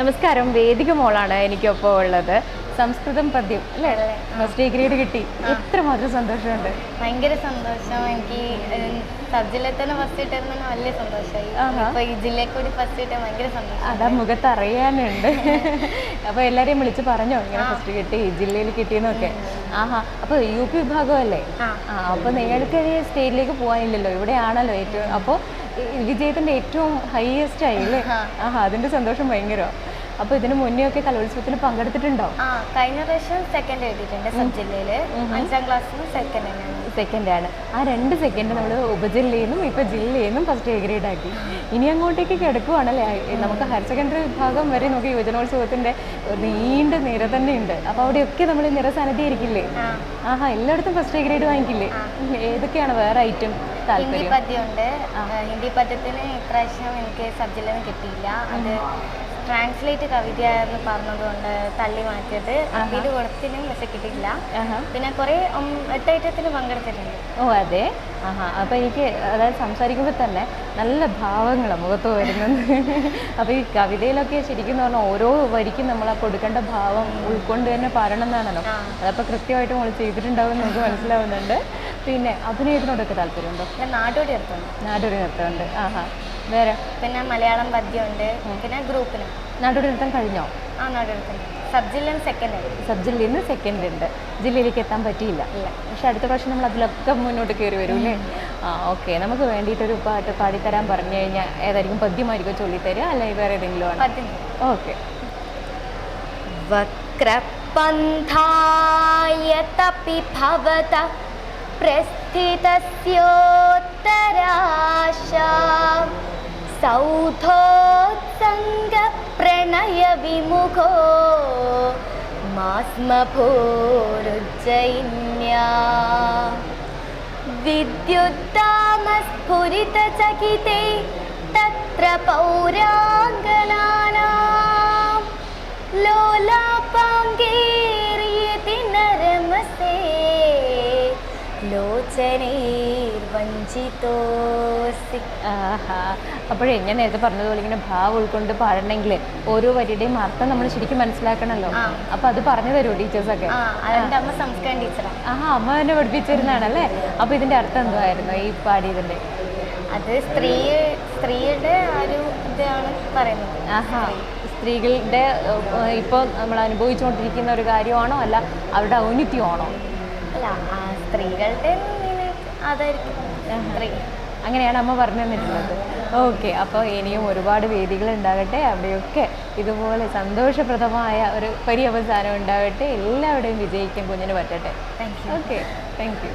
നമസ്കാരം. വേദിക മോളാണ് എനിക്കൊപ്പം ഉള്ളത്. സംസ്കൃതം പദ്യം അല്ലേ? ഫസ്റ്റ് ഡിഗ്രി കിട്ടി. എത്രമാത്രം സന്തോഷമുണ്ട്. ഭയങ്കര സന്തോഷം. എനിക്ക് സബ് ജില്ലയിൽ തന്നെ ഫസ്റ്റ് കിട്ടുന്ന വലിയ സന്തോഷമായി. ആഹാ. ഇപ്പൊ ഈ ജില്ലയിൽ കൂടി ഫസ്റ്റ് കിട്ടാൻ ഭയങ്കര സന്തോഷം. അതാ മുഖത്ത് അറിയാനുണ്ട് അപ്പൊ എല്ലാരെയും വിളിച്ച് പറഞ്ഞോ ഇങ്ങനെ ഫസ്റ്റ് കിട്ടി ജില്ലയിൽ കിട്ടിയെന്നൊക്കെ. ആഹാ. അപ്പൊ യു പി വിഭാഗമല്ലേ? ആ. അപ്പൊ നിങ്ങൾക്ക് സ്റ്റേറ്റിലേക്ക് പോകാനില്ലല്ലോ. ഇവിടെയാണല്ലോ ഏറ്റവും അപ്പോൾ വിജയത്തിന്റെ ഏറ്റവും ഹൈയസ്റ്റ് ആയില്ലേ. ആഹാ. അതിന്റെ സന്തോഷം ഭയങ്കരമാണ് അപ്പൊ ഇതിനു മുന്നേ ഒക്കെ കലോത്സവത്തിൽ പങ്കെടുത്തിട്ടുണ്ടോ? ആ കഴിഞ്ഞ പ്രാവശ്യം സെക്കൻഡ് എഴുതിയിട്ടുണ്ട് സബ് ജില്ലയിൽ അഞ്ചാം ക്ലാസ്സിൽ സെക്കൻഡ് തന്നെയാണ്. സെക്കൻഡ് ആണ്. ആ രണ്ട് സെക്കൻഡ് നമ്മൾ ഉപജില്ലയിൽ നിന്നും ഇപ്പൊ ജില്ലയിലും നിന്നും ഫസ്റ്റ് ഗ്രേഡ് ആക്കി. ഇനി അങ്ങോട്ടേക്ക് കിടക്കുവാണല്ലേ? നമുക്ക് ഹയർ സെക്കൻഡറി വിഭാഗം വരെ നമുക്ക് യുവജനോത്സവത്തിന്റെ നീണ്ട നിര തന്നെ ഉണ്ട്. അപ്പൊ അവിടെയൊക്കെ നമ്മൾ നിറസാന്നിധ്യം ആയിരിക്കില്ലേ ആ. ആഹാ എല്ലായിടത്തും ഫസ്റ്റ് ഗ്രേഡ് വാങ്ങിക്കില്ലേ? ഏതൊക്കെയാണ് വേറെ ഐറ്റം ഹിന്ദി പദ്യമുണ്ട്. ഹിന്ദി പദ്യത്തിന് ഇപ്രാവശ്യം എനിക്ക് സബ് ജില്ലയിൽ നിന്ന് കിട്ടിയില്ല. അത് ട്രാൻസ്ലേറ്റ് കവിതയായിരുന്നു പറഞ്ഞതുകൊണ്ട് തള്ളി മാറ്റിയത്. ഇത് കൊടുത്തിനും പക്ഷെ കിട്ടിയില്ല പിന്നെ കുറെ എട്ടേറ്റത്തിന് പങ്കെടുത്തിട്ടുണ്ട്. ഓ അതെ? ആഹാ. അപ്പൊ എനിക്ക് അതായത് സംസാരിക്കുമ്പോൾ തന്നെ നല്ല ഭാവങ്ങളാണ് മുഖത്ത് വരുന്നത്. അപ്പൊ ഈ കവിതയിലൊക്കെ ശരിക്കും പറഞ്ഞാൽ ഓരോ വരിക്കും നമ്മൾ ആ കൊടുക്കേണ്ട ഭാവം ഉൾക്കൊണ്ട് തന്നെ പറയണം എന്നാണല്ലോ. അതപ്പോ അതപ്പോൾ കൃത്യമായിട്ട് നമ്മൾ ചെയ്തിട്ടുണ്ടാവും എന്ന് നമുക്ക് മനസ്സിലാവുന്നുണ്ട്. പിന്നെ അഭിനയത്തിനോടൊക്കെ താല്പര്യമുണ്ടോ? ഞാൻ നാടോടി നൃത്തമുണ്ട് നാടോടി നൃത്തമുണ്ട്. ആഹാ. വേറെ? പിന്നെ മലയാളം പദ്യമുണ്ട്. പിന്നെ ഗ്രൂപ്പിന് നാടോടി നൃത്തം കഴിഞ്ഞോ? ആ നാടോടി നൃത്തം. സബ് സെക്കൻഡ് സബ് ജില്ലയിൽ നിന്ന് സെക്കൻഡ് ഉണ്ട്. ജില്ലയിലേക്ക് എത്താൻ പറ്റിയില്ല. പക്ഷെ അടുത്ത പ്രാവശ്യം നമ്മൾ അതിലൊക്കെ മുന്നോട്ട് കയറി വരും അല്ലേ? ആ ഓക്കെ. നമുക്ക് വേണ്ടിയിട്ടൊരു പാട്ട് പാടിത്തരാൻ പറഞ്ഞു കഴിഞ്ഞാൽ ഏതായിരിക്കും? പദ്യമായിരിക്കും ചൊല്ലിത്തരുക? അല്ലെങ്കിൽ വേറെ ഏതെങ്കിലും ആണ്? ഓക്കെ. വക്രപന്ധായ തപി ഭവത प्रस्थितस्योत्तराशा सौधोत्सङ्गप्रणयविमुखो मास्मभोरुज्जयिन्या विद्युत्तामस्फुरितचकिते तत्र पौराङ्गनानाम् ലോചനൈർവഞ്ചിതോസി ആഹാ. അപ്പോഴേ ഞാൻ നേരത്തെ പറഞ്ഞതുപോലെ ഇങ്ങനെ ഭാവം ഉൾക്കൊണ്ട് പാടണമെങ്കിൽ ഓരോ വരിയുടെയും അർത്ഥം നമ്മൾ ശരിക്കും മനസ്സിലാക്കണമല്ലോ ആ. അപ്പൊ അത് പറഞ്ഞു തരുമോ ടീച്ചേഴ്സൊക്കെ? ആ അമ്മ സംസ്കാരം ടീച്ചറാണ് ആഹാ അമ്മ തന്നെ പഠിപ്പിച്ചിരുന്നാണല്ലേ അപ്പൊ ഇതിന്റെ അർത്ഥം എന്തുവായിരുന്നു ഈ പാടിയതിന്റെ? അത് സ്ത്രീ സ്ത്രീയുടെ ഒരു ഇതാണ് പറയുന്നത്. ആഹാ സ്ത്രീകളുടെ ഇപ്പോൾ നമ്മൾ അനുഭവിച്ചുകൊണ്ടിരിക്കുന്ന ഒരു കാര്യമാണോ അല്ല അവരുടെ ഔന്നിത്യമാണോ അല്ല സ്ത്രീകളുടെ അതായിരിക്കും അങ്ങനെയാണ് അമ്മ പറഞ്ഞു തന്നിട്ടുള്ളത് ഓക്കെ അപ്പോൾ ഇനിയും ഒരുപാട് വേദികൾ ഉണ്ടാകട്ടെ അവിടെയൊക്കെ ഇതുപോലെ സന്തോഷപ്രദമായ ഒരു പര്യവസാനം ഉണ്ടാകട്ടെ. എല്ലാവരുടെയും വിജയിക്കാൻ കുഞ്ഞിന് പറ്റട്ടെ. Okay thank you